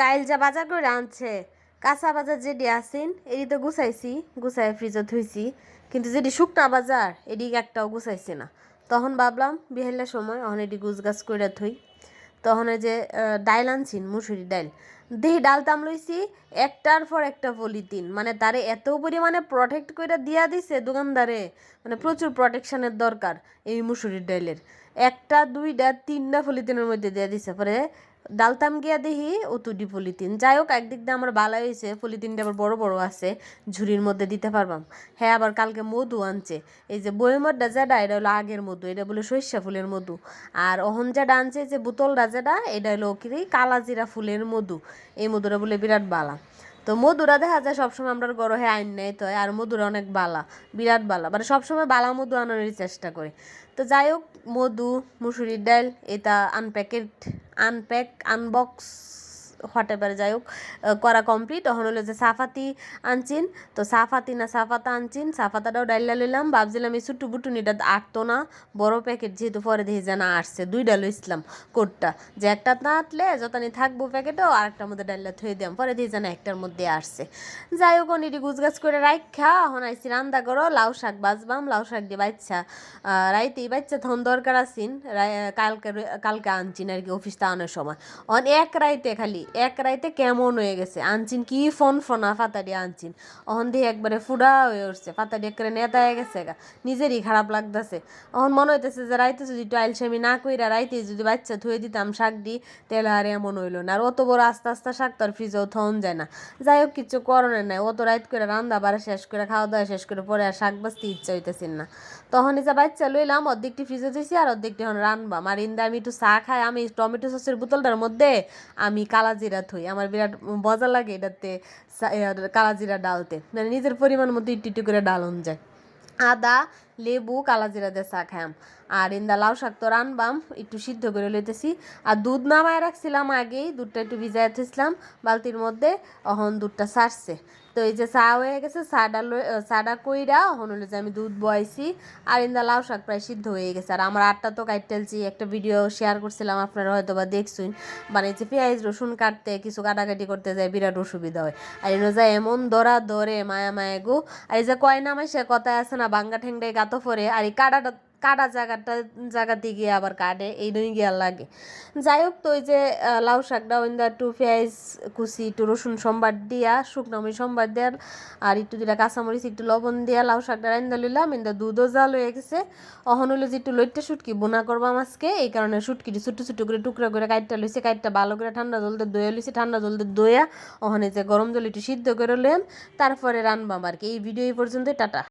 কাইল যা বাজার করে আনছে। কাঁচা বাজার যেটি আসেন এটি তো গুছাইছি গুছাই ফ্রিজে থুইছি কিন্তু যেটি শুকনা বাজার, এটি একটাও গুছাইছি না। তখন ভাবলাম বিহেলের সময় তখন এটি গুছ গাছ করে থুই তখন যে ডাইল আনছিন মুসুরি ডাইল। দেহি ডাল তাম লইছি, একটার পর একটা পলিথিন। মানে তারে এত পরিমাণে প্রটেক্ট করে দিয়া দিছে দোকানদারে। মানে প্রচুর প্রোটেকশনের দরকার এই মুসুরির ডাইলের। একটা, দুইটা, তিনটা পলিথিনের মধ্যে দিয়ে দিছে। পরে ডালতাম গিয়া দেখি ও তুডি পলিথিন। যাই হোক একদিক দিয়ে আমার বালা হয়েছে পলিথিনটা আবার বড় বড় আছে, ঝুড়ির মধ্যে দিতে পারবাম। হ্যাঁ আবার কালকে মধু আনছে। এই যে বইমরটা ডাজাডা এটা হলো আগের মধু, এটা বলে সরিষা ফুলের মধু। আর অহন যেটা আনছে যে বোতল ডাজাডা এটা হলো কি কালাজিরা ফুলের মধু। এই মধুটা বলে বিরাট বালা। তো মধুরা দেখা যায় সবসময় আমরা গরহে আইন নেই তো, আর মধুরা অনেক বালা, বিরাট বালা। মানে সবসময় বালা মধু আনানোর চেষ্টা করে। তো যাই হোক, মধু, মুসুরির ডাল, এটা আনপ্যাকেট আনপ্যাক আনবক্স হোয়াট এভার যাই হোক করা কমপ্লিট তখন হলো যে সাফাতি আনচিন তো সাফাতি না সাফাতা আনচিন সাফাতাটাও ডাইলা লইলাম। ভাবছিলাম এই ছোট্টু বুটুনিটা আটতো না, বড় প্যাকেট যেহেতু পরে দেখি জানা আসছে। দুই দুইটা লইছিলাম কোটটা। যে একটা না আটলে যতনি থাকব প্যাকেটও আর একটার মধ্যে ডাইলা থুয়ে দিলাম। পরে দেখি জানা একটার মধ্যে আসছে। যাই হোক অনেকটি গুছগাছ করে রাখা এখন আইসি রান্দা করো। লাউ শাক বাজবাম, লাউ শাক দিয়ে বাচ্চা রাইতেই বাচ্চা ধন দরকার আসিন কালকে কালকে আনচিন আর কি, অফিস আনার সময়। অন এক রাইতে খালি এক রাইতে কেমন হয়ে গেছে? আনচিন কি ফোন ফোনা ফাতাডি আনচিন। অহন দিয়ে একবারে ফুডা হয়ে উঠছে। ফাতাডি একবারে নেতা হয়ে গেছে গা। নিজেরই খারাপ লাগতেছে। অহন মনে হইতেছে যে রাইতে যদি একটু আইলসামি না কইরা রাইতে যদি বাচ্চা ধুয়ে দিতাম শাক দি তেলে আর এমন হইল না। আর অত বড় আস্তে আস্তে শাক তো আর ফ্রিজেও থন যায় না। যাই হোক কিছু করণের নাই। অত রাইত করে রান্না বাড়া শেষ করে খাওয়া দাওয়া শেষ করে পরে আর শাক বাঁচতে ইচ্ছা হইতেছিল না। তখন এই যে বাচ্চা লইলাম, অর্ধেকটি ফ্রিজে দিয়েছি আর অর্ধেকটি এখন রানবাম আর ইন্দা আমি একটু চা খাই, আমি টমেটো সসের বোতলটার মধ্যে আমি কালাজিরা থুই। আমার বিরাট মজা লাগে এটাতে কালাজিরা ডালতে। মানে নিজের পরিমাণ মতো ইটু ইটু করে ডালন যায়। আদা লেবু, কালাজিরা দিয়ে চা খাইম। আর ইন্দা লাউ শাক তো রানবাম, একটু সিদ্ধ করে লইতেছি। আর দুধ নামায় রাখছিলাম আগেই, দুধটা একটু ভিজাই থইছিলাম, বালতির মধ্যে অহন দুধটা সারছে। তো এই যে চা হয়ে গেছে, চাটা চাটা কইরা অহন হলো যে আমি দুধ বয়াইছি, আর ইন্দা লাউ শাক প্রায় সিদ্ধ হয়ে গেছে। আর আমার আটটা তো কাটতেলছি একটা ভিডিও শেয়ার করছিলাম, আপনারা হয়তো বা দেখছুন। মানে যে পেঁয়াজ, রসুন কাটতে, কিছু কাটাকাটি করতে যায় বিরাট অসুবিধা হয়। আর এনে যায় এমন দরা দরে, মায়া মায়া গো। আর এই যে কয় নামে সে কথায় আছে না, বাঙ্গা ঠেংটাই গাতো পরে, আর এই কাটাটা কাটা জায়গাটা জায়গাতে গিয়ে আবার কাটে, এই নই গিয়া লাগে। যাই হোক, তো ওই যে লাউ শাকটা, ওইন্দা, একটু পেঁয়াজ কুচি, একটু রসুন সম্বার দিয়া, শুকনো মরিচ সম্বার দেওয়ার আর একটু দিলা কাঁচামরিচ, একটু লবণ দিয়া লাউ শাকটা রান্দা লইলাম ইন্দা দুধও জাল হয়ে গেছে। অহন হলো যে একটু লইট্টা শুটকি, বোনা করবাম আজকে, এই কারণে শুটকিটি ছোট্ট ছোট্ট করে টুকরা করে কাইটটা লইছে, কাইটটা ভালো করে ঠান্ডা জলতে দইয়া লইছে, ঠান্ডা জলতে দইয়া অহনে যে গরম জল একটু সিদ্ধ করে লইম, তারপরে রানবাম আর কি। এই ভিডিও এই পর্যন্ত টাটা।